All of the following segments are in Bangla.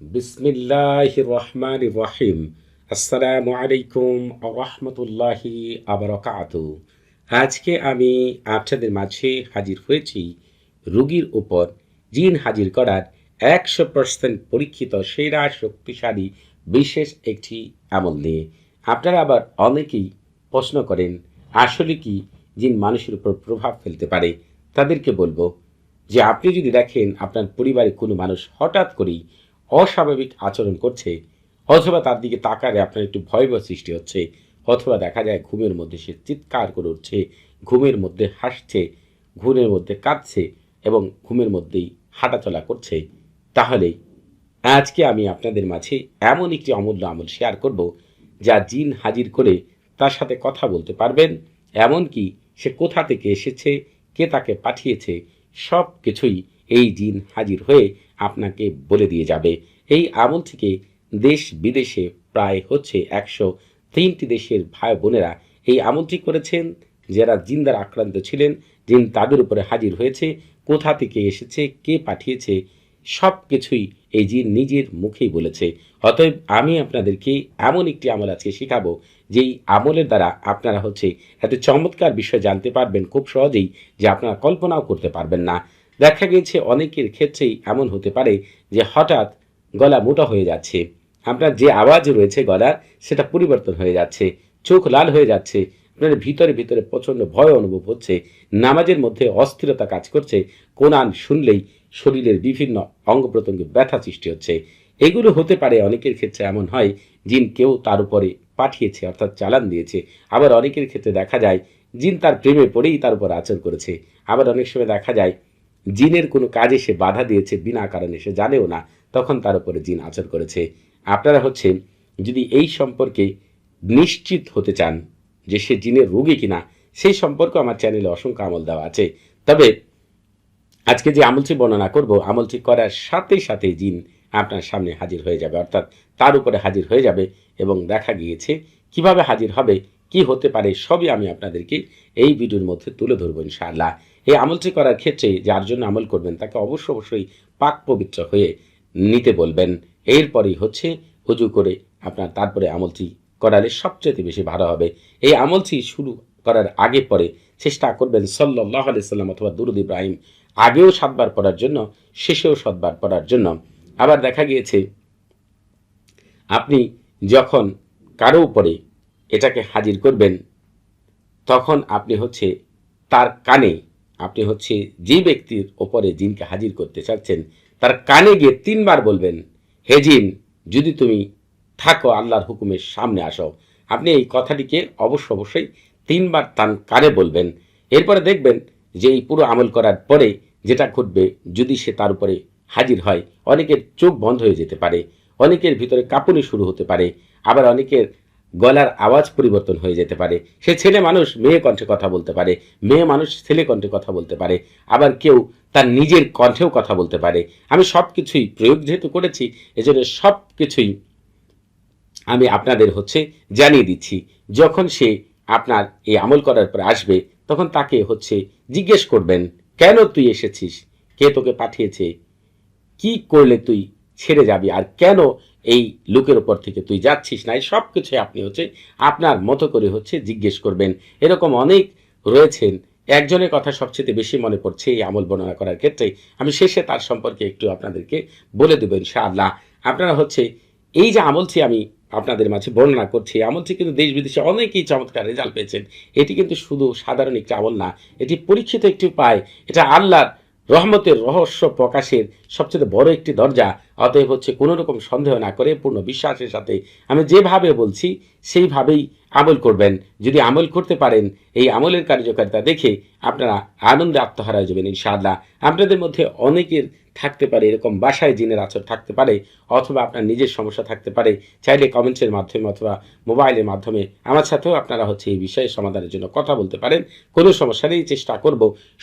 বিসমিল্লাহ রহমান রহিম আসসালামু আলাইকুম রহমতুল্লাহি আবরকাত আজকে আমি আপনাদের মাঝে হাজির হয়েছি রুগীর উপর। জিন হাজির করার একশো পার্সেন্ট পরীক্ষিত, সেরা, শক্তিশালী, বিশেষ একটি আমল নিয়ে। আপনারা আবার অনেকেই প্রশ্ন করেন, আসলে কি জিন মানুষের উপর প্রভাব ফেলতে পারে? তাদেরকে বলব যে আপনি যদি দেখেন আপনার পরিবারে কোনো মানুষ হঠাৎ করেই অস্বাভাবিক আচরণ করছে। অথবা তার দিকে তাকালে আপনার একটু ভয়ভয় সৃষ্টি হচ্ছে। অথবা দেখা যায় ঘুমের মধ্যে সে চিৎকার করে উঠছে, ঘুমের মধ্যে হাসছে, ঘুমের মধ্যে কাঁদছে এবং ঘুমের মধ্যেই হাঁটাচলা করছে। তাহলে আজকে আমি আপনাদের মাঝে এমন একটি অমূল্য আমল শেয়ার করব, যা জিন হাজির করে তার সাথে কথা বলতে পারবেন, এমনকি সে কোথা থেকে এসেছে, কে তাকে পাঠিয়েছে সব কিছুই এই জিন হাজির হয়ে আপনাকে বলে দিয়ে যাবে। এই আমল থেকে দেশ বিদেশে প্রায় হচ্ছে একশো তিনটি দেশের ভাই বোনেরা এই আমলটি করেছেন। যারা জিন্দার আক্রান্ত ছিলেন জিন তাদের উপরে হাজির হয়েছে, কোথা থেকে এসেছে, কে পাঠিয়েছে সব কিছুই এই জিন নিজের মুখেই বলেছে। অতএব আমি আপনাদেরকে এমন একটি আমল আজকে শেখাবো, যেই আমলের দ্বারা আপনারা হচ্ছে এত চমৎকার বিষয় জানতে পারবেন খুব সহজেই, যে আপনারা কল্পনাও করতে পারবেন না। দেখা গেছে অনেকের ক্ষেত্রেই এমন হতে পারে যে হঠাৎ গলা মোটা হয়ে যাচ্ছে। আপনার যে আওয়াজ রয়েছে গলার, সেটা পরিবর্তন হয়ে যাচ্ছে, চোখ লাল হয়ে যাচ্ছে, আপনার ভিতরে ভিতরে প্রচণ্ড ভয় অনুভব হচ্ছে, নামাজের মধ্যে অস্থিরতা কাজ করছে কোনান শুনলেই শরীরের বিভিন্ন অঙ্গ প্রত্যঙ্গে ব্যথা সৃষ্টি হচ্ছে। এগুলো হতে পারে অনেকের ক্ষেত্রে এমন হয়, জিন কেউ তার উপরে পাঠিয়েছে অর্থাৎ চালান দিয়েছে। আবার অনেকের ক্ষেত্রে দেখা যায়, জিন তার প্রেমে পড়েই তার উপর আচর করেছে। আবার অনেক সময় দেখা যায় জিনের কোনো কাজে সে বাধা দিয়েছে বিনা কারণে, সে জানেও না, তখন তার উপরে জিন আচর করেছে। আপনারা হচ্ছে যদি এই সম্পর্কে নিশ্চিত হতে চান যে সে জিনের রোগী কিনা, সেই সম্পর্কে আমার চ্যানেলে অসংখ্য আমল দেওয়া আছে। তবে আজকে যে আমলটি বর্ণনা করব, আমলটি করার সাথে সাথে জিন আপনার সামনে হাজির হয়ে যাবে, অর্থাৎ তার উপরে হাজির হয়ে যাবে এবং দেখা গিয়েছে কীভাবে হাজির হবে কি হতে পারে সবই আমি আপনাদেরকে এই ভিডিওর মধ্যে তুলে ধরবো ইনশাআল্লাহ। এই আমলটি করার ক্ষেত্রে যার জন্য আমল করবেন তাকে অবশ্য অবশ্যই পাক পবিত্র হয়ে নিতে বলবেন। এরপরেই হচ্ছে উজু করে আপনার তারপরে আমলটি করালে সবচেয়ে বেশি ভালো হবে। এই আমলটি শুরু করার আগে পরে চেষ্টা করবেন সাল্লাহ আলাইসাল্লাম অথবা দুরুদ ইব্রাহিম আগেও সাতবার পড়ার জন্য, শেষেও সাতবার পড়ার জন্য। আবার দেখা গিয়েছে, আপনি যখন কারও উপরে এটাকে হাজির করবেন, তখন আপনি হচ্ছে তার কানে, আপনি হচ্ছে যে ব্যক্তির ওপরে জিনকে হাজির করতে চাচ্ছেন, তার কানে গিয়ে তিনবার বলবেন, হে জিন, যদি তুমি থাকো, আল্লাহর হুকুমের সামনে আসো। আপনি এই কথাটিকে অবশ্য অবশ্যই তিনবার তার কানে বলবেন। এরপরে দেখবেন যে এই পুরো আমল করার পরে যেটা ঘটবে, যদি সে তার উপরে হাজির হয়, অনেকের চোখ বন্ধ হয়ে যেতে পারে, অনেকের ভিতরে কাঁপুনি শুরু হতে পারে, আবার অনেকের গলার আওয়াজ পরিবর্তন হয়ে যেতে পারে। সে ছেলে মানুষ মেয়ে কণ্ঠে কথা বলতে পারে। মেয়ে মানুষ ছেলে কণ্ঠে কথা বলতে পারে। আবার কেউ তার নিজের কণ্ঠেও কথা বলতে পারে। আমি সব কিছুই প্রয়োগ যেহেতু করেছি, এজন্য সব কিছুই আমি আপনাদের হচ্ছে জানিয়ে দিচ্ছি। যখন সে আপনার এই আমল করার পর আসবে, তখন তাকে হচ্ছে জিজ্ঞেস করবেন, কেন তুই এসেছিস? কে তোকে পাঠিয়েছে? কি করলে তুই ছেড়ে যাবি? আর কেন এই লোকের ওপর থেকে তুই যাচ্ছিস না, এই সব কিছু আপনি হচ্ছে আপনার মতো করে হচ্ছে জিজ্ঞেস করবেন। এরকম অনেক রয়েছেন। একজনের কথা সবচেয়ে বেশি মনে পড়ছে এই আমল বর্ণনা করার ক্ষেত্রে। আমি শেষে তার সম্পর্কে একটু আপনাদেরকে বলে দেবো ইনশাআল্লাহ। আপনারা হচ্ছে এই যে আমলটি আমি আপনাদের মাঝে বর্ণনা করছি আমলটি কিন্তু দেশ বিদেশে অনেকেই চমৎকার রেজাল্ট পেয়েছেন। এটি কিন্তু শুধু সাধারণ একটি আমল না, এটি পরীক্ষিত একটি উপায়। এটা আল্লাহর রহমতের রহস্য প্রকাশের সবচেয়ে বড় একটি দরজা। অতএব হচ্ছে কোনো রকম সন্দেহ না করে, পূর্ণ বিশ্বাসের সাথে। আমি যেভাবে বলছি, সেইভাবেই আমল করবেন। যদি আমল করতে পারেন, এই আমলের কার্যকারিতা দেখে আপনারা আনন্দে আত্মহারা যাবেন ইনশাআল্লাহ। আপনাদের মধ্যে অনেকের থাকতে পারে এরকম বাসায় জিনের আচর থাকতে পারে, অথবা আপনার নিজের সমস্যা থাকতে পারে। চাইলে কমেন্টসের মাধ্যমে অথবা মোবাইলের মাধ্যমে আমার সাথেও আপনারা হচ্ছে এই বিষয়ে সমাধানের জন্য কথা বলতে পারেন। কোনো সমস্যা নেই, চেষ্টা করব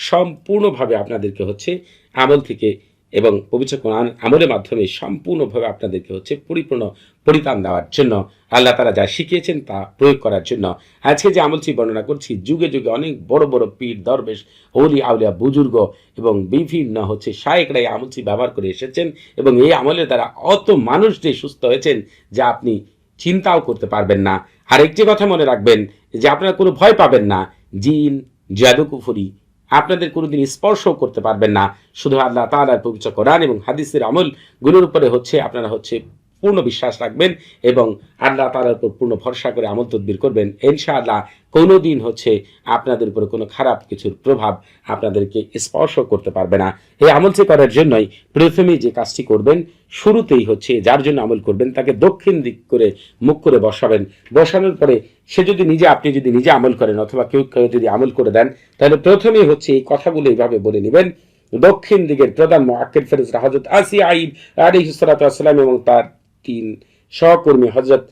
সম্পূর্ণভাবে আপনাদেরকে হচ্ছে আমল থেকে এবং পবিত্র কোরআন আমলের মাধ্যমে সম্পূর্ণভাবে আপনাদেরকে হচ্ছে পরিপূর্ণ পরিত্রাণ দেওয়ার জন্য, আল্লাহ তারা যা শিখিয়েছেন তা প্রয়োগ করার জন্য। আজকে যে আমলটি বর্ণনা করছি, যুগে যুগে অনেক বড় বড় পীর, দরবেশ হৌলি আউলিয়া, বুজুর্গ এবং বিভিন্ন হচ্ছে শায়েকরা এই আমলটি ব্যবহার করে এসেছেন এবং এই আমলের দ্বারা অত মানুষ যে সুস্থ হয়েছেন যা আপনি চিন্তাও করতে পারবেন না। আর একটি কথা মনে রাখবেন যে আপনারা কোনো ভয় পাবেন না। জিন, জাদুকুফুরি আপনাদের কোনোদিন স্পর্শ করতে পারবেন না। শুধু আল্লাহ তালার পবিত্র কোরআন এবং হাদিসের আমলগুলোর উপরে হচ্ছে, আপনারা হচ্ছে পূর্ণ বিশ্বাস রাখবেন এবং আল্লাহ তাআলার উপর পূর্ণ ভরসা করে আমল তদবির করবেন। ইনশাআল্লাহ কোনো দিন হচ্ছে আপনাদের উপরে কোনো খারাপ কিছুর প্রভাব আপনাদেরকে স্পর্শ করতে পারবে না। এই আমলটি করার জন্যই প্রথমেই যে কাজটি করবেন, শুরুতেই হচ্ছে যার জন্য আমল করবেন তাকে দক্ষিণ দিক করে মুখ করে বসাবেন। বসানোর পরে সে যদি নিজে, আপনি যদি নিজে আমল করেন অথবা কেউ কেউ যদি আমল করে দেন, তাহলে প্রথমেই হচ্ছে এই কথাগুলো এইভাবে বলে নেবেন। দক্ষিণ দিকের প্রধান মোয়াক্কেল ফেরেজরা হজরত আসি আইব আলিহিসালাম এবং তার সহকর্মী হজরত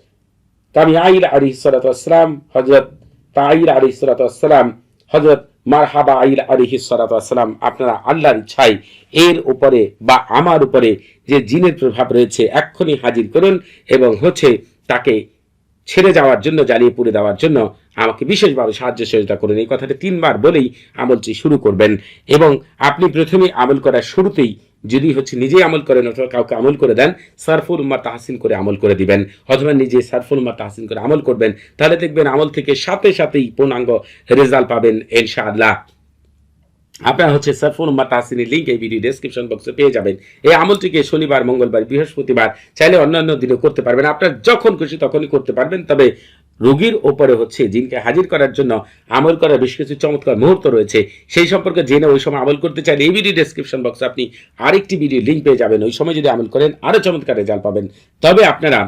তামি আইল আলিহিসালাম হজরত তাইর আলিহিসালাম হজরত মারহাবা আইল আলিহিসালাম আপনারা আল্লাহর ইচ্ছায় এর উপরে বা আমার উপরে যে জিনের প্রভাব রয়েছে, এক্ষুনি হাজির করুন এবং হচ্ছে তাকে ছেড়ে যাওয়ার জন্য, জ্বালিয়ে পুড়ে দেওয়ার জন্য আমাকে বিশেষভাবে সাহায্য সহযোগিতা করুন। এই কথাটা তিনবার বলেই আমলটি শুরু করবেন এবং আপনি প্রথমে আমল করার শুরুতেই যদি হচ্ছে নিজেই আমল করেন অথবা কাউকে আমল করে দেন, সারফুল উম্মা তাহসিন করে আমল করে দিবেন। অথবা নিজে সারফুল উম্মা তাহসিন করে আমল করবেন, তাহলে দেখবেন আমল থেকে সাথে সাথেই পূর্ণাঙ্গ রেজাল্ট পাবেন ইনশাআল্লাহ। আপনারা হচ্ছে সারফুল উম্মা তাহসিনের লিঙ্ক এই ভিডিও ডেসক্রিপশন বক্সে পেয়ে যাবেন। এই আমলটিকে শনিবার, মঙ্গলবার, বৃহস্পতিবার চাইলে অন্যান্য দিনে করতে পারবেন। আপনার যখন খুশি তখনই করতে পারবেন, তবে রোগীর ওপরে হচ্ছে জিনকে হাজির করার জন্য আমল করার বেশ কিছু চমৎকার মুহূর্ত রয়েছে। সেই সম্পর্কে জেনে ওই সময় আমল করতে চাইলে এই ভিডিও ডেসক্রিপশন বক্সে আপনি আরেকটি ভিডিও লিঙ্ক পেয়ে যাবেন। ওই সময় যদি আমল করেন আরও চমৎকার রেজাল্ট পাবেন। তবে আপনারা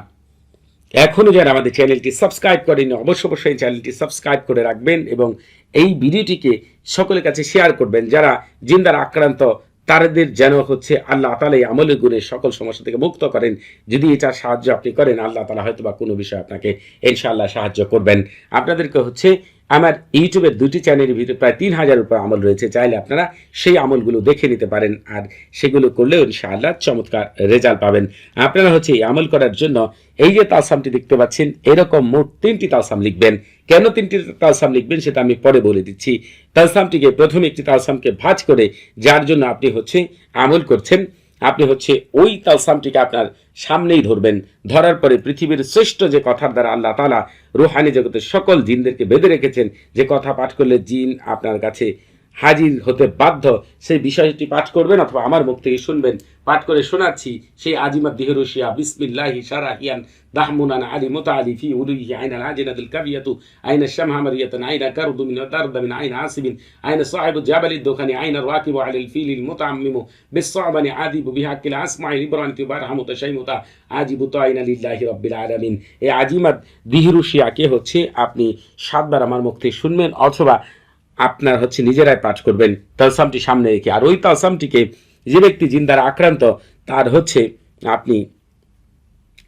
এখনও যারা আমাদের চ্যানেলটি সাবস্ক্রাইব করেনি অবশ্য অবশ্যই চ্যানেলটি সাবস্ক্রাইব করে রাখবেন এবং এই ভিডিওটিকে সকলের কাছে শেয়ার করবেন। যারা জিন্দার আক্রান্ত তাদের যেন হচ্ছে আল্লাহ তালা এই আমলের গুণে সকল সমস্যা থেকে মুক্ত করেন। যদি এটা সাহায্য আপনি করেন, আল্লাহ তালা হয়তো বা কোনো বিষয়ে আপনাকে ইনশাআল্লাহ সাহায্য করবেন। আপনাদেরকে হচ্ছে আমার ইউটিউবের দুটি চ্যানেলের ভিতরে প্রায় তিন হাজার উপর আমল রয়েছে, চাইলে আপনারা সেই আমলগুলো দেখে নিতে পারেন আর সেগুলো করলেও ইনশাআল্লাহ চমৎকার রেজাল্ট পাবেন। আপনারা হচ্ছে এই আমল করার জন্য এই যে তালসামটি দেখতে পাচ্ছেন, এরকম মোট তিনটি তালসাম লিখবেন। কেন তিনটি তালসাম লিখবেন সেটা আমি পরে বলে দিচ্ছি। তালসামটিকে প্রথমে একটি তালসামকে ভাজ করে, যার জন্য আপনি হচ্ছে আমল করছেন। আপনি হচ্ছে ওই তালসামটিকে আপনার সামনেই ধরবেন। ধরার পরে পৃথিবীর শ্রেষ্ঠ যে কথার দ্বারা আল্লাহ তালা রুহানি জগতের সকল জিনদেরকে বেঁধে রেখেছেন, যে কথা পাঠ করলে জিন আপনার কাছে হাজির হতে বাধ্য, সেই বিষয়টি পাঠ করবেন অথবা আমার মুখ থেকে শুনবেন। পাঠ করে শোনাচ্ছি, সেই আজিমাত দিহরুশিয়া, বিসমিল্লাহি সারাহিয়ান দাহমুনান আলী মোতা আলী ফি উলুহি আইনা আজিনাদুল কাবিয়াতু, আইনা শামহামারিয়াতান আইনা কারদু মিন দারদা মিন আইনা আসিবিন আইনা সাহিবু জাবালি দোখানি, আইনা রাকিবু আলিল ফিলিল মুতাআম্মিমু বিসসাবানি আদিবু বিহাক্কিল আসমাই ইবরানতি বারহামু তাশাইমুতা আজিবু তাইনা লিল্লাহি রাব্বিল আলামিন। এই আজিমাত দিহরুশিয়াকে হচ্ছে? আপনি সাতবার আমার মুখ থেকে শুনবেন অথবা আপনার হচ্ছে নিজেরাই পাঠ করবেন। তালসামটি সামনে রেখে। আর ওই তালসামটিকে যে ব্যক্তি জিন্দার আক্রান্ত, তার হচ্ছে আপনি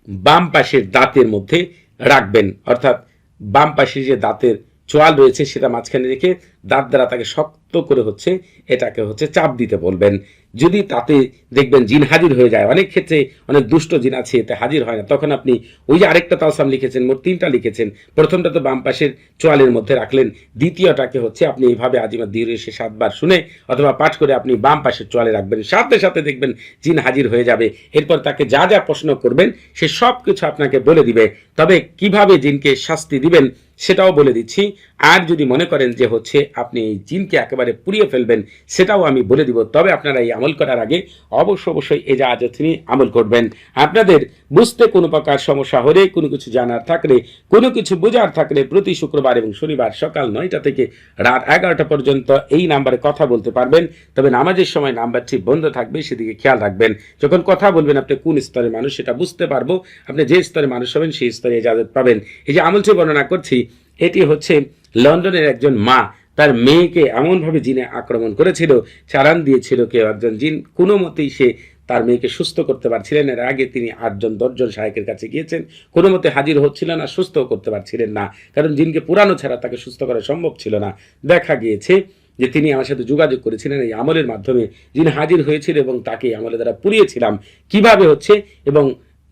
বাম পাশের দাঁতের মধ্যে রাখবেন। অর্থাৎ বাম পাশের যে দাঁতের চোয়াল রয়েছে, সেটা মাঝখানে রেখে দাঁত দ্বারা তাকে শক্ত করে হচ্ছে এটাকে হচ্ছে চাপ দিতে বলবেন। যদি তাতে দেখবেন জিন হাজির হয়ে যায়, অনেক ক্ষেত্রে অনেক দুষ্ট জিন আছে, এতে হাজির হয় না, তখন আপনি ওই যে আরেকটা তালসাম লিখেছেন, মোট তিনটা লিখেছেন, প্রথমটা তো বাম পাশের চোয়ালের মধ্যে রাখলেন, দ্বিতীয়টাকে হচ্ছে আপনি এইভাবে আজিমার দিয়ে এসে সাতবার শুনে অথবা পাঠ করে আপনি বাম পাশের চোয়ালে রাখবেন, সাথে সাথে দেখবেন জিন হাজির হয়ে যাবে। এরপর তাকে যা যা প্রশ্ন করবেন, সে সব কিছু আপনাকে বলে দিবে। তবে কীভাবে জিনকে শাস্তি দিবেন, সেটাও বলে দিচ্ছি। আর যদি মনে করেন যে হচ্ছে আপনি এই জিনকে একেবারে পুড়িয়ে ফেলবেন, সেটাও আমি বলে দিব। তবে আপনারা এই আমল করার আগে অবশ্য অবশ্যই এই যা তিনি আমল করবেন। আপনাদের বুঝতে কোনো প্রকার সমস্যা হলে, কোনো কিছু জানার থাকলে, কোনো কিছু বোঝার থাকলে প্রতি শুক্রবার এবং শনিবার সকাল নয়টা থেকে রাত এগারোটা পর্যন্ত এই নাম্বারে কথা বলতে পারবেন। তবে নামাজের সময় নাম্বারটি বন্ধ থাকবে, সেদিকে খেয়াল রাখবেন। যখন কথা বলবেন, আপনি কোন স্তরের মানুষ সেটা বুঝতে পারব। আপনি যে স্তরে মানুষ হবেন, সেই স্তরে ইজাজত পাবেন। এই যে আমলটি বর্ণনা করছি, এটি হচ্ছে লন্ডনের একজন মা। তার মেয়েকে এমনভাবে জিনে আক্রমণ করেছিল, চালান দিয়েছিল কেউ একজন জিন, কোনো মতেই সে তার মেয়েকে সুস্থ করতে পারছিলেন এর আগে তিনি আটজন, দশজন সাহেকের কাছে গিয়েছেন, কোনো মতে হাজির হচ্ছিলেন না সুস্থও করতে পারছিলেন না। কারণ জিনকে পুরানো ছাড়া তাকে সুস্থ করা সম্ভব ছিল না। দেখা গিয়েছে যে তিনি আমার সাথে যোগাযোগ করেছিলেন, এই আমলের মাধ্যমে যিনি হাজির হয়েছিল এবং তাকে আমলের দ্বারা পুড়িয়েছিলাম। কীভাবে হচ্ছে এবং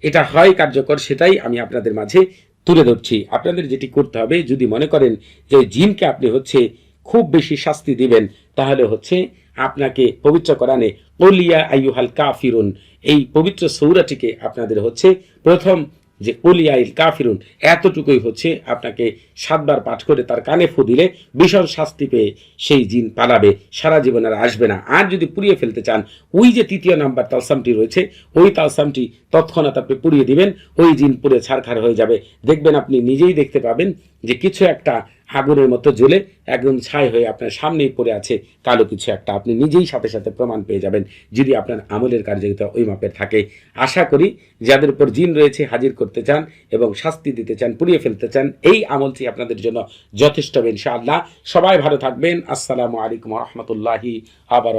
এটা হয় কার্যকর সেটাই আমি আপনাদের মাঝে তুলে ধরছি। আপনাদের যেটি করতে হবে, যদি মনে করেন যে জিনকে আপনি হচ্ছে খুব বেশি শাস্তি দিবেন, তাহলে হচ্ছে আপনাকে পবিত্র কোরআনে ওলিয়া আইয়ুহাল কাফিরুন, এই পবিত্র সৌরাটিকে আপনাদের হচ্ছে প্রথম যে ওলিয়াইল কাফিরুন, এতটুকুই হচ্ছে আপনাকে সাতবার পাঠ করে তার কানে ফু দিলে ভীষণ শাস্তি পেয়ে সেই জিন পালাবে, সারা জীবন আর আসবে না। আর যদি পুড়িয়ে ফেলতে চান, ওই যে তৃতীয় নাম্বার তালসামটি রয়েছে, ওই তালসামটি তৎক্ষণাৎ আপনি পুড়িয়ে দিবেন, ওই জিন পুড়ে ছারখার হয়ে যাবে। দেখবেন আপনি নিজেই দেখতে পাবেন যে কিছু একটা আগুনের মতো জ্বলে একদম ছাই হয়ে আপনার সামনেই পড়ে আছে কালো কিছু একটা। আপনি নিজেই সাথে সাথে প্রমাণ পেয়ে যাবেন যদি আপনার আমলের কার্যকরিতা ওই মাপের থাকে। আশা করি যাদের উপর জিন রয়েছে, হাজির করতে চান এবং শাস্তি দিতে চান, পুড়িয়ে ফেলতে চান, এই আমলটি আপনাদের জন্য যথেষ্ট ইনশাআল্লাহ। সবাই ভালো থাকবেন। আসসালামু আলাইকুম রহমতুল্লাহি আবার